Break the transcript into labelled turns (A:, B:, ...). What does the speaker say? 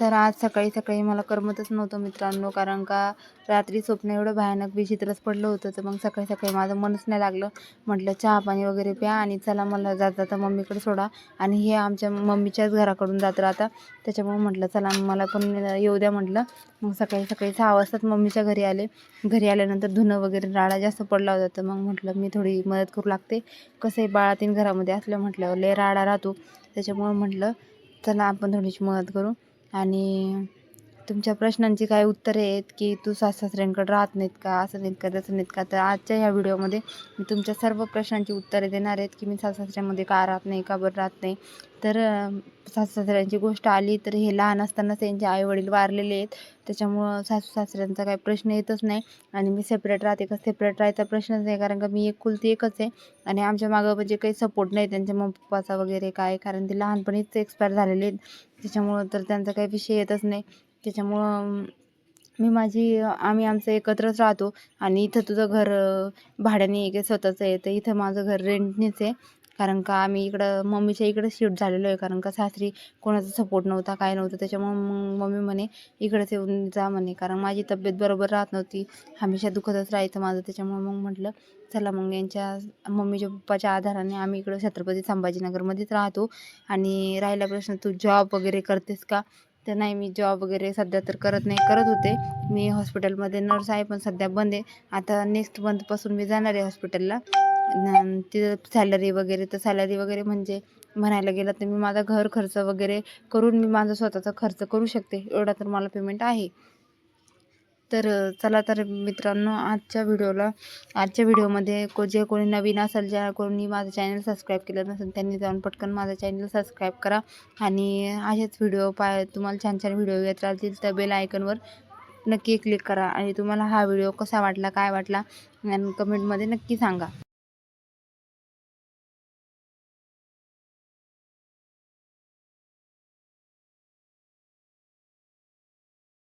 A: तर आज सकाळी सकाळी मला करमतच नव्हतं मित्रांनो कारण का रात्री स्वप्न एवढं भयानक विचित्रच पडलं होतं तर मग सकाळी सकाळी माझं मनच नाही लागलं. म्हटलं चहा पाणी वगैरे प्या आणि चला मला जात जाता मम्मीकडे सोडा. आणि हे आमच्या मम्मीच्याच घराकडून जात राहता त्याच्यामुळे म्हटलं चला मला पण येऊ द्या म्हटलं. मग सकाळी सकाळी सहा वाजताच मम्मीच्या घरी आले. घरी आल्यानंतर धुणं वगैरे राडा जास्त पडला होता तर मग म्हटलं मी थोडी मदत करू लागते. कसं आहे बाळातीन घरामध्ये असलं म्हटल्यावर लय राडा राहतो. त्याच्यामुळं म्हटलं चला आपण थोडीशी मदत करू. आणि तुमच्या प्रश्नांची काय उत्तरे आहेत की तू सासऱ्यांकडे राहत नाहीत का असं नाहीत का तसं नाहीत का? तर आजच्या ह्या व्हिडिओमध्ये मी तुमच्या सर्व प्रश्नांची उत्तरे देणार आहेत की मी सासऱ्यामध्ये का राहत नाही का बरं राहत नाही? तर सासऱ्यांची गोष्ट आली तर हे लहान असतानाच त्यांचे आईवडील वारलेले आहेत. त्याच्यामुळं सासू सासऱ्यांचा काही प्रश्न येतच नाही आणि मी सेपरेट राहते का? सेपरेट राहायचा प्रश्नच नाही कारण का मी एक कुलती एकच आहे आणि आमच्या मागं म्हणजे काही सपोर्ट नाही त्यांच्या मग पप्पाचा वगैरे काय कारण ते लहानपणीच एक्सपायर झालेले आहेत. त्याच्यामुळं तर त्यांचा काही विषय येतच नाही. त्याच्यामुळं मी माझी आम्ही आमचं एकत्रच राहतो आणि इथं तुझं घर भाड्याने आहे की स्वतःचं आहे तर इथं माझं घर रेंटनेच आहे. कारण का आम्ही इकडं मम्मीच्या इकडं शिफ्ट झालेलो आहे. कारण का सासरी कोणाचा सपोर्ट नव्हता काय नव्हतं. त्याच्यामुळं मग मम्मी म्हणे इकडंच येऊन जा म्हणे. कारण माझी तब्येत बरोबर राहत नव्हती. हमेशा दुखतच राहायचं माझं. त्याच्यामुळं मग म्हटलं चला मग यांच्या मम्मीच्या पप्पाच्या आधाराने आम्ही इकडं छत्रपती संभाजीनगरमध्येच राहतो आणि राहिला प्रश्न तू जॉब वगैरे करतेस का? तर नाही मी जॉब वगैरे सध्या तर करत नाही. करत होते. मी हॉस्पिटलमध्ये नर्स आहे पण सध्या बंद आहे. आता नेक्स्ट मंथपासून मी जाणार आहे हॉस्पिटलला न तिथं सॅलरी वगैरे तर सॅलरी वगैरे म्हणजे म्हणायला गेलं तर मी माझा घर खर्च वगैरे करून मी माझा स्वतःचा खर्च करू शकते. एवढा तर मला पेमेंट आहे. तर चला तर मित्रांनो आजच्या व्हिडिओला आजच्या व्हिडिओमध्ये को जे कोणी नवीन असेल ज्या कोणी माझं चॅनल सबस्क्राईब केलं नसेल त्यांनी जाऊन पटकन माझं चॅनल सबस्क्राईब करा. आणि असेच व्हिडिओ पाय तुम्हाला छान छान व्हिडिओ येत राहतील तर बेल आयकनवर नक्की क्लिक करा. आणि तुम्हाला हा व्हिडिओ कसा वाटला काय वाटला आणि कमेंटमध्ये नक्की सांगा.